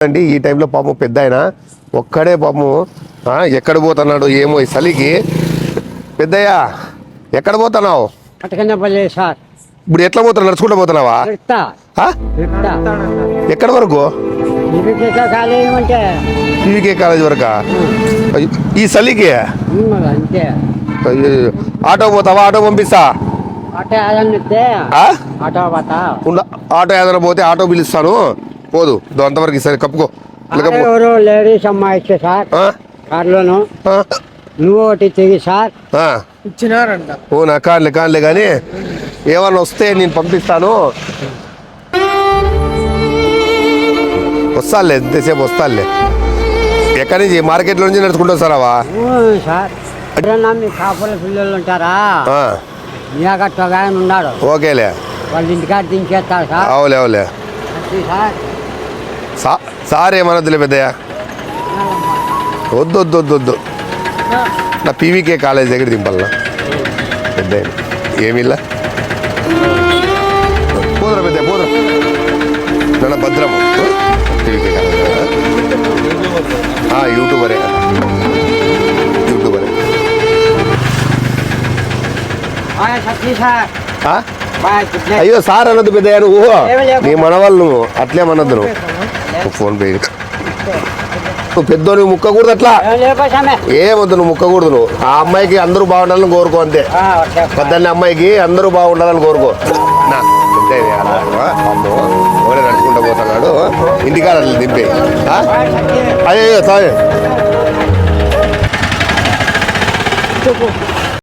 అండి ఈ టైంలో పాపం పెద్ద ఆయన ఒక్కడే ఆ, ఎక్కడ పోతున్నాడు ఏమో ఈ చలికి. పెద్దయ్యా ఎక్కడ పోతున్నావు? సార్. ఇప్పుడు ఎట్లా పోతున్నావు? నడుచుకుంటూ పోతున్నావా? ఎక్కడి వరకు? పీవీకే కాలేజ్ వరకా? ఈ చలికి? ఆటో పోతావా? ఆటో పంపిస్తా. ఆటో ఏదైనా పోతే ఆటో పిలుస్తాను. పోదు. అంతవరకు ఈసారి కప్పుకో. ఎవరు లేడీస్ అమ్మాయి ఇచ్చే సార్? కార్లోను? నువ్వు ఒకటి తెగి సార్. ఇచ్చినారంట. ఓ నా కాన్లే కాన్లే కానీ ఏమన్నా వస్తే నేను పంపిస్తాను. వస్తానులే ఎంతసేపు వస్తానులే. ఎక్కడి నుంచి? మార్కెట్లో నుంచి నడుచుకుంటూ వస్తారావా? సార్. ఎప్పుడన్నా మీ కాపుల పిల్లలు ఉంటారా? ఆయన ఉన్నాడు. ఓకేలే. వాళ్ళ ఇంటికాడ దించేస్తారు సార్. అవులే అవులే. సార్. సా సార్ ఏమనొద్దులే పెద్దయ్య వద్దు వద్దు వద్దు వద్దు నా పీవీకే కాలేజ్ దగ్గర దింపాలనా పెద్ద ఏమిలా పోదురా పెద్ద పోదురా నన్న భద్రము పీవీకే కాలేజ్ ఆ, యూట్యూబరే యూట్యూబరే బాయ్ సత్తి సార్ ఆ? Bye good night. అయ్యో సార్ అనొద్దు పెద్దయ్య నువ్వు ఏమీ లేదు. నీ మనవాళ్ళు నువ్వు అట్లే మనొద్దు నువ్వు ఫోన్ పే నువ్వు పెద్దోని ముక్కకూడదు అట్లా. ఏమొద్దు నువ్వు ముక్కకూడదు నువ్వు. ఆ అమ్మాయికి అందరూ బాగుండాలని కోరుకో అంతే. పొద్దున్న అమ్మాయికి అందరూ బాగుండాలని కోరుకో. నా పెద్ద ఇది అలా అనవా? పాపం ఎవడే నడుచుకుంటూ పోతున్నాడు? ఇంటికాడ దింపే. అయ్యో సారీ